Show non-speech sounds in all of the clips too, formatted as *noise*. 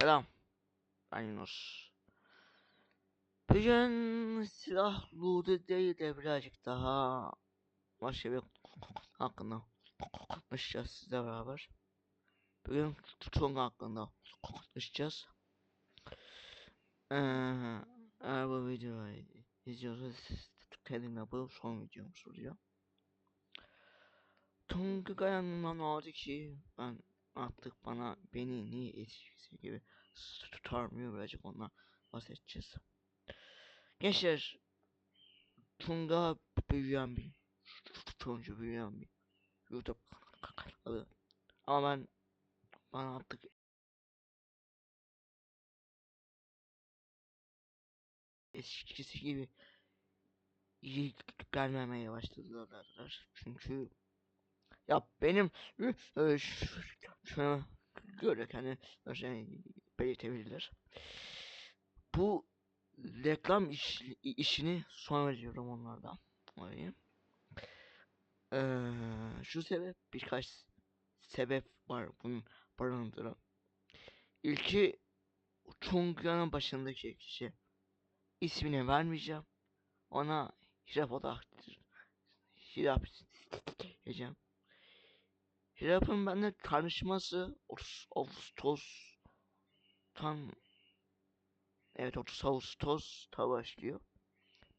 Selam. Ben Yunus. Bugün silah loot'u değil de birazcık daha başka bir hakkında konuşacağız sizle beraber. Bugün Tung hakkında konuşacağız. Ee, eğer bu videoyu izliyorsanız kendimle bu son videomuz oluyor. Tung Kayan'ın oldu ki ben artık bana beni niye eskisi gibi tutarmıyor birazcık ondan bahsedeceğiz. Gençler Tunga büyüyen bir Tuncu büyüyen bir YouTube kanalı. Ama ben bana artık eskisi gibi iyi gelmemeye başladılar. Çünkü ya benim göre şey belirtebilirler. Bu reklam iş, işini sonra diyorum onlardan. Ee, şu sebep birkaç sebep var bunun barındıran. İlki Chungya'nın başındaki kişi. İsmini vermeyeceğim. Ona Hirap odaktır. *laughs* Hirap diyeceğim. Hirap'ın bende tanışması 30 Ağustos'tan Evet 30 Ağustos'ta başlıyor.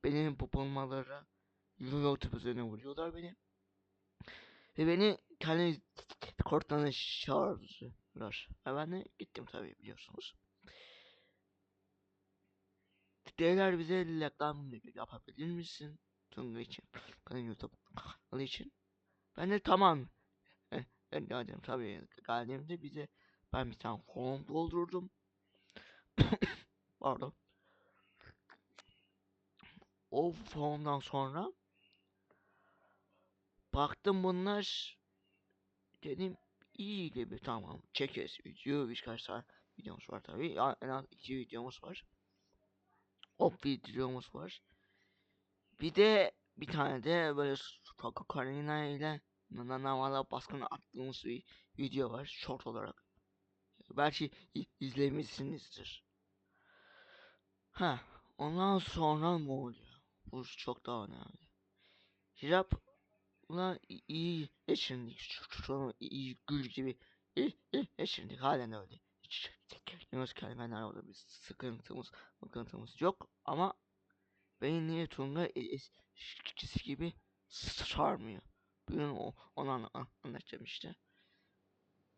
Benim bu bulmalara YouTube üzerine vuruyorlar beni. Ve beni kendi kortlarına çağırdılar. Ve ben de gittim tabii biliyorsunuz. Değerler bize reklam yapabilir misin? Tunga için. Kanal YouTube kanalı için. Ben de tamam. Ben de dedim tabii geldiğimde bize ben bir tane form doldurdum. *coughs* Pardon. O formdan sonra baktım bunlar dedim iyi gibi tamam çekeriz video birkaç tane videomuz var tabi en az iki videomuz var o videomuz var bir de bir tane de böyle Sokak Karina ile Nanavala baskını attığımız bir video var short olarak belki izlemişsinizdir Ha, ondan sonra ne oluyor? Bu çok daha önemli. Hirap'la iyi geçirdik. Şu iyi gül gibi iyi, iyi geçirdik. Halen öyle. Yunus kelimeler orada bir sıkıntımız, sıkıntımız yok ama beni niye Tunga eskisi gibi sarmıyor. Bugün o, onu anlatacağım işte.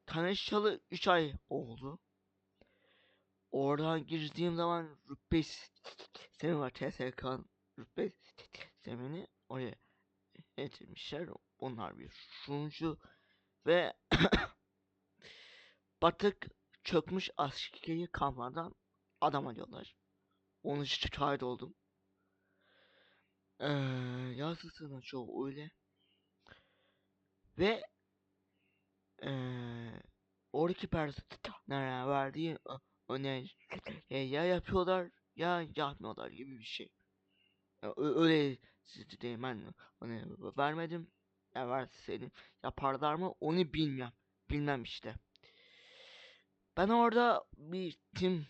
Tanışalı 3 ay oldu. Oradan girdiğim zaman rütbe sistemi var. TSK rütbe sistemini oraya getirmişler. Onlar bir sunucu ve *coughs* batık çökmüş askeri kamplardan adam alıyorlar. Onun için şahit oldum. Ee, yazısının çoğu öyle. Ve ee, oradaki personel verdiği öne ya yapıyorlar ya yapmıyorlar gibi bir şey. Öyle diyeyim ben hani vermedim ya verseydim yaparlar mı onu bilmem bilmem işte. Ben orada bir tim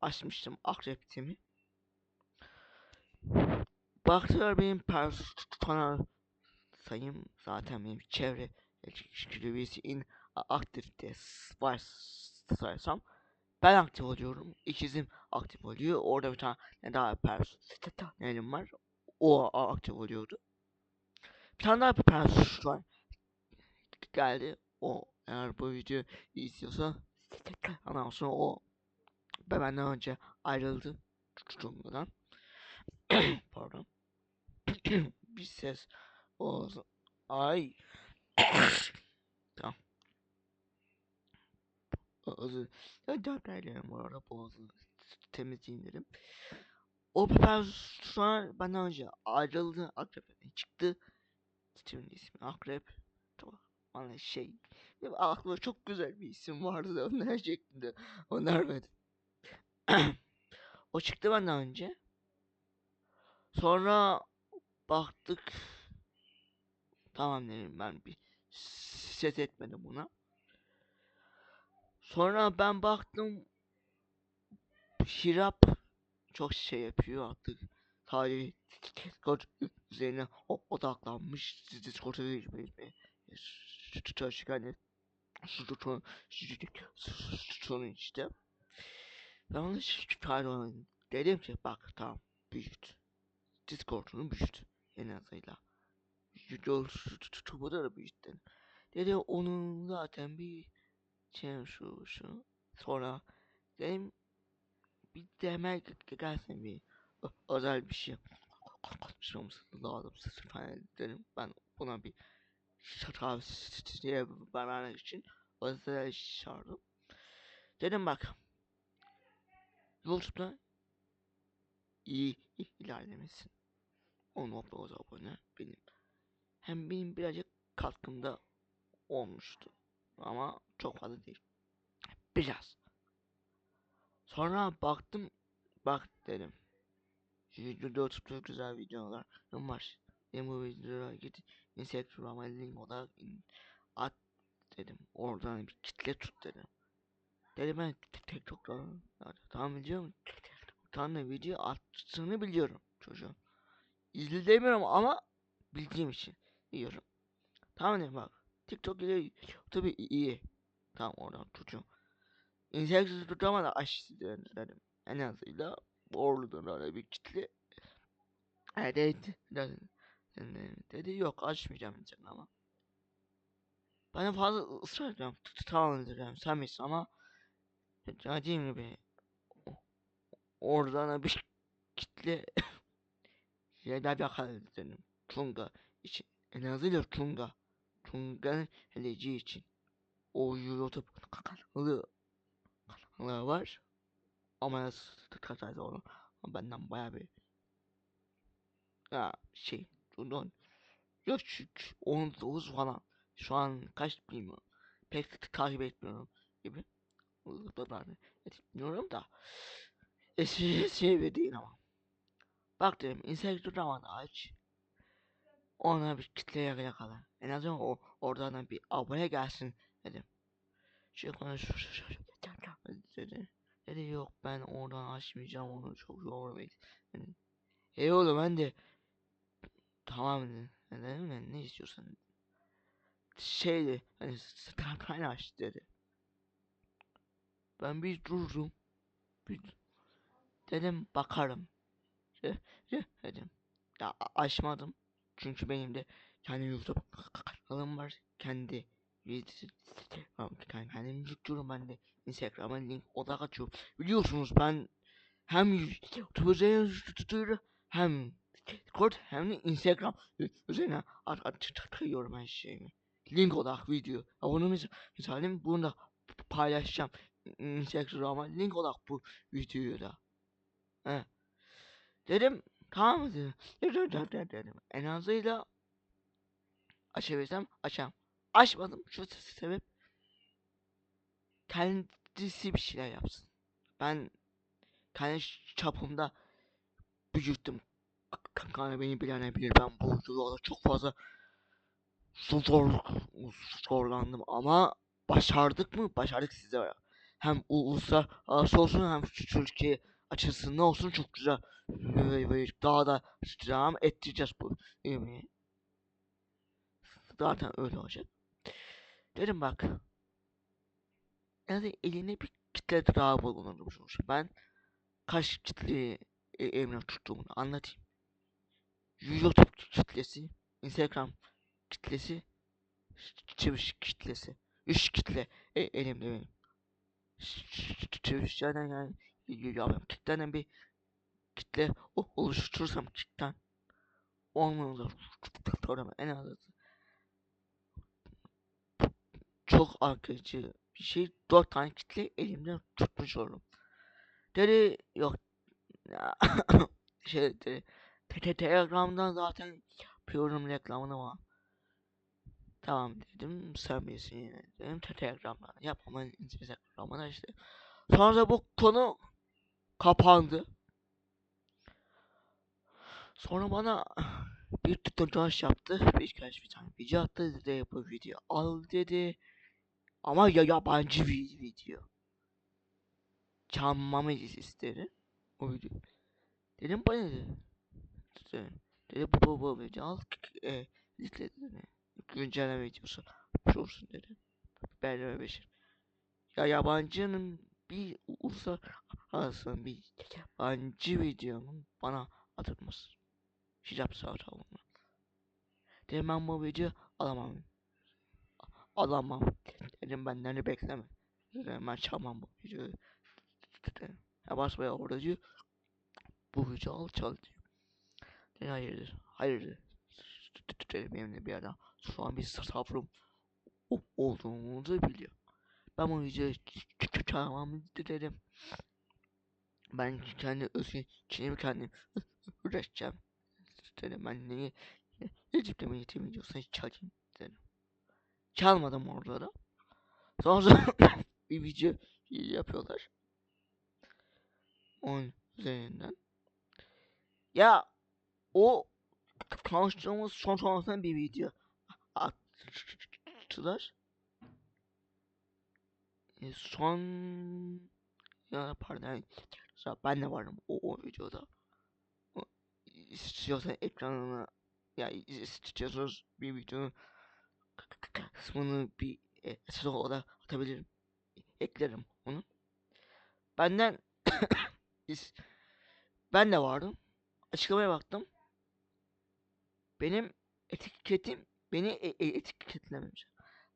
açmıştım akrep timi. Baktılar benim personel sayım zaten benim çevre ilişki in aktifte var saysam ben aktif oluyorum. İkizim aktif oluyor. Orada bir tane daha personelim var. O aktif oluyordu. Bir tane daha personel var. Geldi. O eğer bu video izliyorsa ondan sonra o benden önce ayrıldı. Cumhurdan. *coughs* Pardon. *coughs* bir ses o ay *coughs* tamam Ağzı. Ya derlerlerim bu arada boğazı temizleyin dedim. O personel benden önce ayrıldı. Akrep çıktı. Sitemin ismi Akrep. Tamam. Bana şey. Ya aklımda çok güzel bir isim vardı onu şeklinde. Onu vermedim. o çıktı benden önce. Sonra baktık. Tamam dedim ben bir set etmedim buna. Sonra ben baktım Hirap çok şey yapıyor artık. Sadece Discord üzerine odaklanmış. Discord'a geçmeye çalışırken hani sorun işte. Ona pardon dedim ki bak tamam büyüt. Discord'unu büyüt en azıyla. YouTube'da da büyüttün. Dedi onun zaten bir şey şu şu. Sonra dedim bir demel gelsin bir özel bir şey konuşmamız lazım falan dedim. Ben buna bir tavsiye vermek için özel çağırdım. Dedim bak YouTube'da iyi ilerlemesin. 10.9 abone benim. Hem benim birazcık katkımda olmuştu. Ama çok fazla değil. Biraz. Sonra baktım bak dedim. YouTube'da güzel videolar var. Ben bu videolara git Instagram'a link olarak at dedim. Oradan bir kitle tut dedim. Dedim ben TikTok'tan tamam biliyorum. TikTok'tan da video attığını biliyorum çocuğun. İzlemiyorum ama bildiğim için biliyorum. Tamam dedim bak. TikTok ile tabii iyi. Tamam oradan çocuğum. Instagram'a da aç dedim. En azıyla Orlu'dan öyle bir kitle. Evet dedi, dedi, dedi, yok açmayacağım diyeceğim ama. Ben fazla ısrar ediyorum. Tamam dedim sen bilirsin ama dediğim gibi oradan da bir kitle *laughs* şeyler yakaladı dedim. Tunga için. En azıyla Tunga. Tunga'nın geleceği için. O YouTube kanalı kanalı var. Ama tutarsa onu. Benden baya bir ya şey ondan yok şu 19 falan şu an kaç bilmiyorum pek takip etmiyorum gibi ben etmiyorum da eski şey değil ama bak dedim Instagram'a da aç ona bir kitle yakala en azından o oradan da bir abone gelsin dedim şey konuş dedi dedi yok ben oradan açmayacağım onu çok yormayız yani, e oğlum ben de Tamam dedi. Ne dedim ben ne istiyorsan dedi. Şeydi hani Startine aç dedi. Ben bir durdum. Bir dedim bakarım. Dedim. Ya açmadım. Çünkü benim de kendi YouTube kanalım var. Kendi kendim yüklüyorum ben de Instagram'a link odak açıyorum. Biliyorsunuz ben hem YouTube üzerine tutuyorum hem Discord hem de Instagram üzerine at at takıyorum her şeyimi. Link odak video. Mis misalim bunu da paylaşacağım. Instagram'a link odak bu videoyu da. Dedim tamam. En azıyla açabilsem açam. Açmadım şu se- sebep kendisi bir şeyler yapsın. Ben kendi çapımda büyüttüm. Kanka beni bilen bilir ben bu yolda çok fazla zor zorlandım ama başardık mı? Başardık size. Hem uluslararası olsun hem şu Türkiye açısından olsun çok güzel daha da devam ettireceğiz bu yemeği. Zaten öyle olacak. Dedim bak. Yani eline bir kitle daha bulunurmuş. Ben kaç kitleyi e, elimden tuttuğumu anlatayım. YouTube kitlesi, Instagram kitlesi, Twitch kitlesi. Üç kitle e, elimde benim. Twitch'ten yani ya kitleden bir kitle o- oluşturursam kitleden olmuyor sonra en az çok akıcı bir şey dört tane kitle elimden tutmuş olurum. Dedi yok. *laughs* Şey dedi te- te- Telegram'dan zaten yapıyorum reklamını var. Tamam dedim. Sen bilirsin dedim te- Telegram'dan. Yap ama Instagram'dan işte. Sonra da bu konu kapandı. Sonra bana bir tutanç yaptı. Birkaç bir tane video attı dedi bu video al dedi. Ama ya yabancı bir video. Çalmamı istedi. O video. Dedim bana dedi. Dedi, bu bu bu video al. E, izle dedi. Güncelleme videosu. Olsun dedi. Berleme Beşir. Ya yabancının bir uluslararası bir yabancı videonun bana atılması. Hicap saat alımı. Dedim ben bu video alamam. Alamam. Dedim benden de bekleme. Dedim ben çalmam bu videoyu. Dedim. Ya basmaya orada. Bu video al çal diyor. Dedim hayırdır. Hayırdır. Dedim benimle bir adam. Şu an bir sabrım olduğumuzu biliyor. Ben bu videoyu çalmam dedim. Ben kendi özgün çinimi kendim üreteceğim. Dedim ben neyi Necip Demir'i videosunu çalayım dedim. Çalmadım orada da. Sonra *laughs* bir video yapıyorlar. Onun üzerinden. Ya o konuştuğumuz son sonrasında bir video attılar. E, son ya pardon ben de varım o, o videoda. İstiyorsan ekranına ya istiyorsanız bir videonun kısmını bir e, olarak atabilirim. Eklerim onu. Benden *coughs* ben de vardım. Açıklamaya baktım. Benim etiketim beni e e etiketlememiş.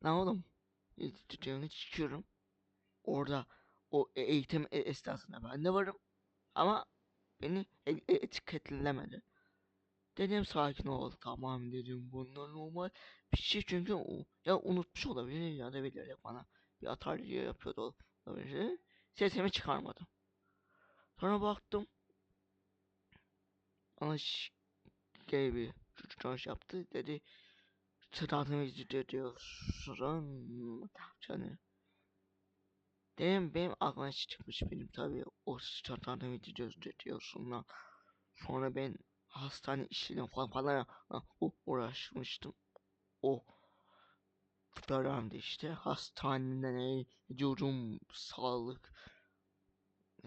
Lan oğlum çıkıyorum. Orada o e eğitim e esnasında ben de varım. Ama beni e etiketlemedi. Dedim sakin ol tamam dedim bunlar normal bir şey çünkü o ya unutmuş olabilir ya da bilerek bana bir atar diye yapıyordu olabilir. Sesimi çıkarmadım. Sonra baktım. Bana şey bir çocuk yaptı dedi. Statımı diyorsun. Yani Dedim benim aklıma çıkmış benim tabi o statımı diyorsun lan. Sonra ben hastane işiyle falan falan uğraşmıştım. O dönemde işte hastaneden ne diyorum sağlık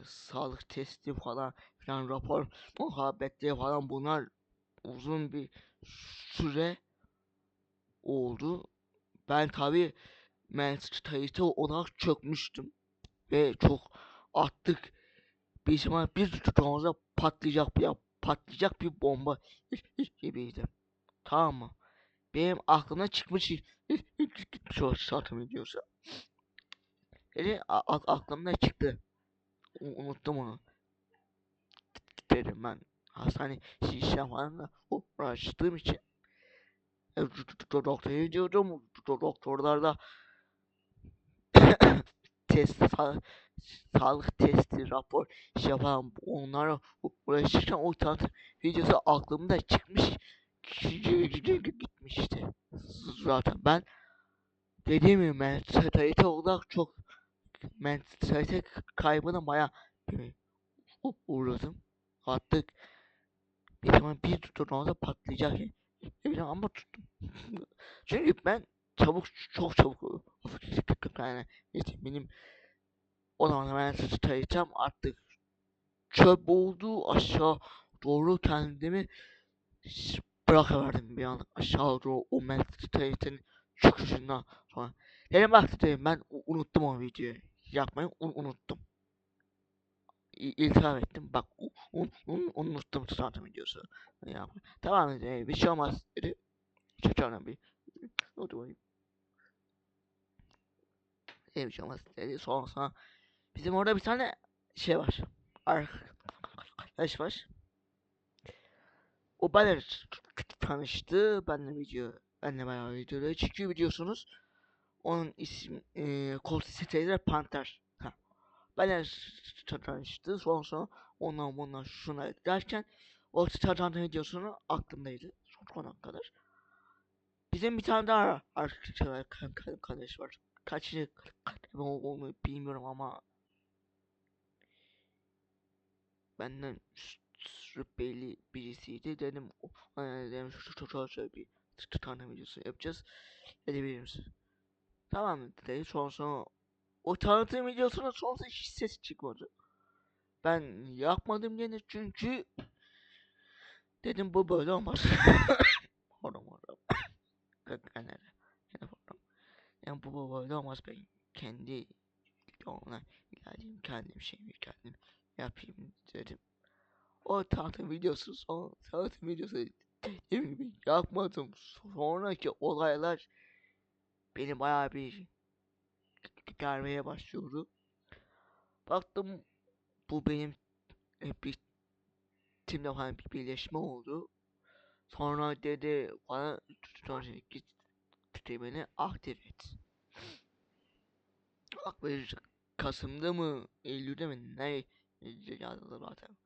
sağlık testi falan filan rapor muhabbetleri falan bunlar uzun bir süre oldu. Ben tabi mentalite olarak çökmüştüm ve çok attık bir zaman bir tutamamıza patlayacak bir patlayacak bir bomba gibiydi. Tamam mı? Benim aklıma çıkmış şu satım ediyorsa. Yani aklımda çıktı. Unuttum onu. Dedim ben hastane şişe falan da uğraştığım için doktora gidiyordum. Doktorlar da test sa sağlık testi rapor şey yapan onlara uğraşırken o tanıtım videosu aklımda çıkmış gitmişti. Zaten ben dediğim gibi mentalite olarak çok mentalite kaybına baya uğradım. Artık bir zaman bir tuttuğumda patlayacak. Ne ama tuttum. *laughs* Çünkü ben çabuk çok çabuk yani benim o zaman ben tutacağım artık çöp oldu aşağı doğru kendimi bırakıverdim bir an aşağı doğru o mentalitenin çıkışından sonra. Dedim bak dedim ben unuttum o videoyu yapmayı un unuttum. İltifat ettim bak un un unuttum zaten videosu. Ya, tamam dedi bir şey olmaz dedi. Çocuğuna bir oturayım. Bir şey olmaz dedi. Sonra, bizim orada bir tane şey var. Arkadaş var. O benimle tanıştı. Benimle video, benimle bayağı videoları çekiyor biliyorsunuz. Onun isim e, kod siteleri Panther. Ha. Benimle tanıştı. Sonra sonra ondan bundan şuna derken o tanıtım videosunu aklımdaydı. Son kadar. Bizim bir tane daha arkadaş var. Kaçıncı onu bilmiyorum ama benden şüpheli birisiydi. Dedim dedim şu çocuğa bir tane videosu yapacağız. Edebilir misin? Tamam dedi. Sonra sonra o tanıtım videosunun sonrası hiç ses çıkmadı. Ben yapmadım gene çünkü dedim bu böyle olmaz. *laughs* pardon pardon. Gene gene pardon. Yani bu bu böyle olmaz ben kendi yoluna ilerleyeyim kendim şeyimi kendim yapayım dedim. O tanıtım videosu son tanıtım videosu dediğim gibi yapmadım. Sonraki olaylar beni bayağı bir gelmeye başlıyordu. Baktım bu benim e, bir timde falan bir birleşme oldu. Sonra dedi bana sonra git beni aktif et. Bak böyle Kasım'da mı Eylül'de mi ne yazdı zaten.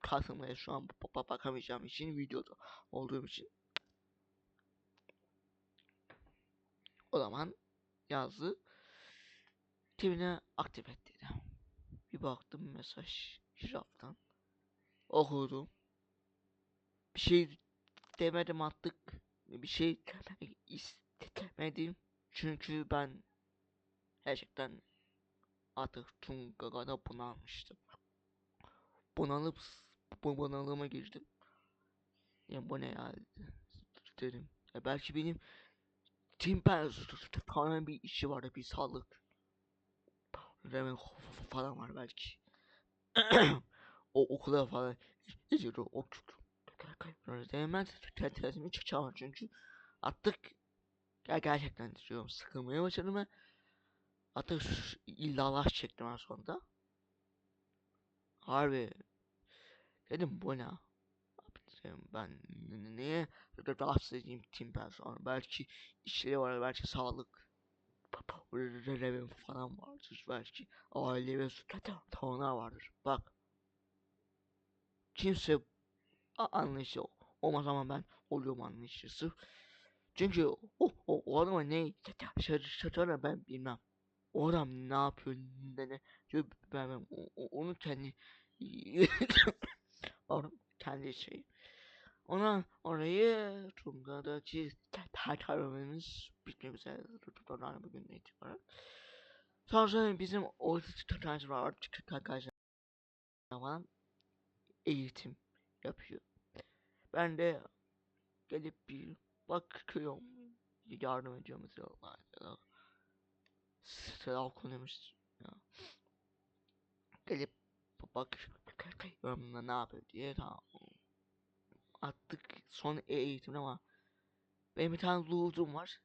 Kasım'da şu an ba- ba- bakamayacağım için videoda olduğum için. O zaman yazdı. Timine aktif et dedi. Bir baktım mesaj hicaptan. Okudum. Bir şey demedim attık. Bir şey istemedim. Çünkü ben gerçekten artık Tunga'da bunalmıştım. Bunalıp bu bunalıma girdim. Ya bu ne ya dedim. Ya belki benim Tim Pence'nin bir işi vardı bir sağlık. Remen falan var belki. *clears throat* o okula falan gidiyordu. O hemen telsizimi çıkacağım çünkü artık gerçekten diyorum sıkılmaya başladım ve şu- illallah çektim en sonunda. Harbi dedim bu ne? Dedim ben n- niye rahatsız edeyim tim personel belki işleri var belki sağlık revim falan vardır belki aile ve tavana vardır bak kimse anlayışı olmaz ama ben oluyorum anlayışlısı çünkü o, o, o adama ne şaşırır ben bilmem o adam ne yapıyor ne ne diyor ben, ben onu kendi *laughs* kendi şey ona orayı Tunga'daki terörümüz bitmek üzere tutulan bugün itibaren. Sonra bizim o transfer arkadaşlar falan eğitim yapıyor. Ben de gelip bir bakıyorum. Yardım ediyor mesela. Sıra konuyormuş ya. Gelip bakıyorum ne yapıyor diye tamam. Attık son eğitim ama benim bir tane loot'um var.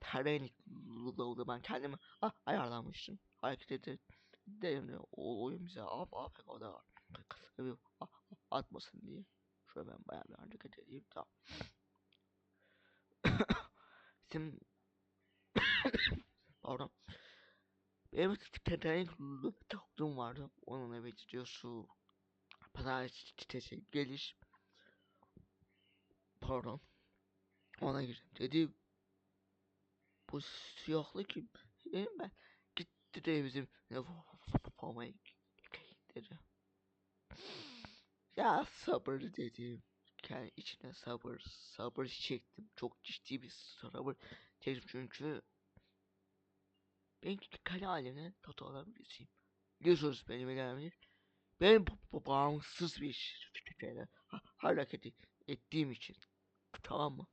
Terrenik loot'u ben kendime ah, ayarlamıştım. Hareket ede dedim o oyun bize af af o da var. Tabii a- a- atmasın diye. Şöyle ben bayağı bir hareket edeyim tamam. *coughs* Bizim pardon. Benim terrenik loot'um vardı. Onun evet videosu pazartesi geliş. Pardon. Ona girdim. Dedi bu siyahlı kim? Dedim ben. Gitti de bizim formayı dedi. Ya sabır dedim. Kendi içine sabır, sabır çektim. Çok ciddi bir sabır çektim çünkü ben kale alemine tatu alabilirsiyim. Biliyorsunuz benim ilerlemeyi. Ben bu, bu bağımsız bir şeyle hareket ettiğim için. Tamam mı?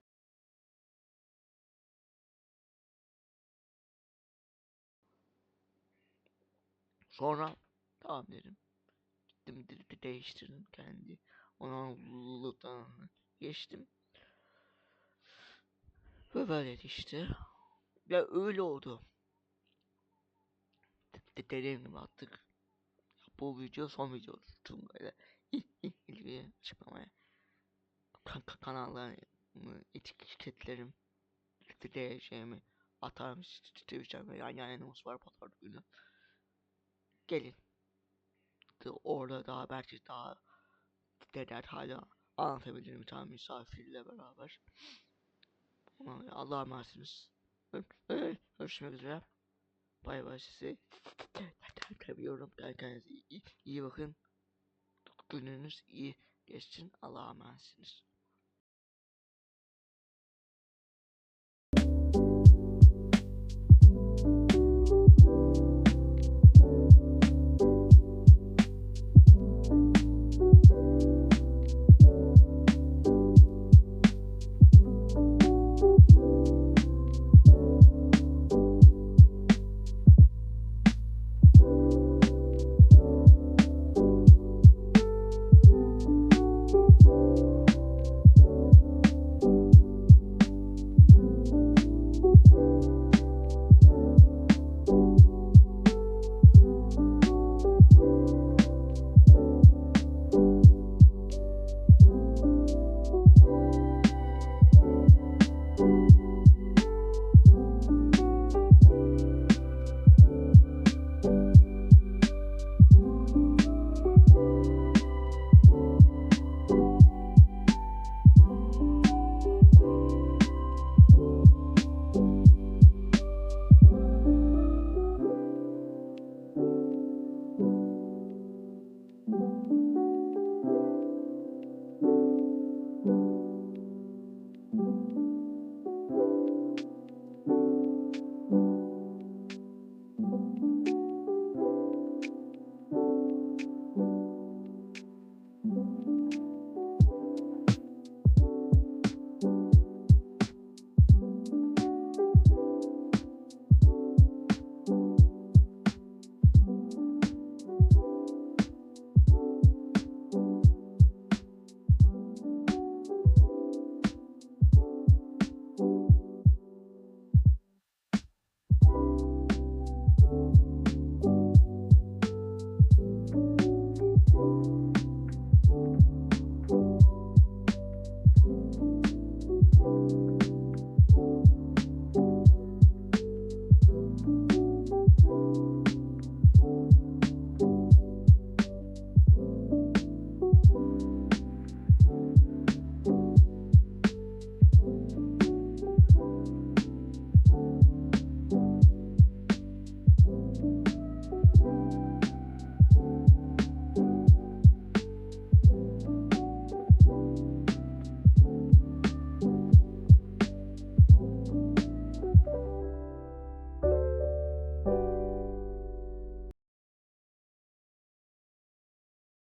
Sonra tamam dedim. Gittim de, de değiştirdim kendi. Onanlılıktan geçtim. Ve böyle işte. Ya öyle oldu. De dediğim gibi. Bu video son video tüm böyle *laughs* ilgili açıklamaya. Kan kan kanallarını etiketlerim diyeceğimi atarım Twitch'e ve yan yayınımız var pazar günü. Gelin. Orada daha belki daha detaylı anlatabilirim bir tane misafirle beraber. Allah'a emanetsiniz. Görüşmek üzere. Bay bay sizi. Seviyorum. Kendinize iyi, iyi bakın. Gününüz iyi geçsin. Allah'a emanetsiniz.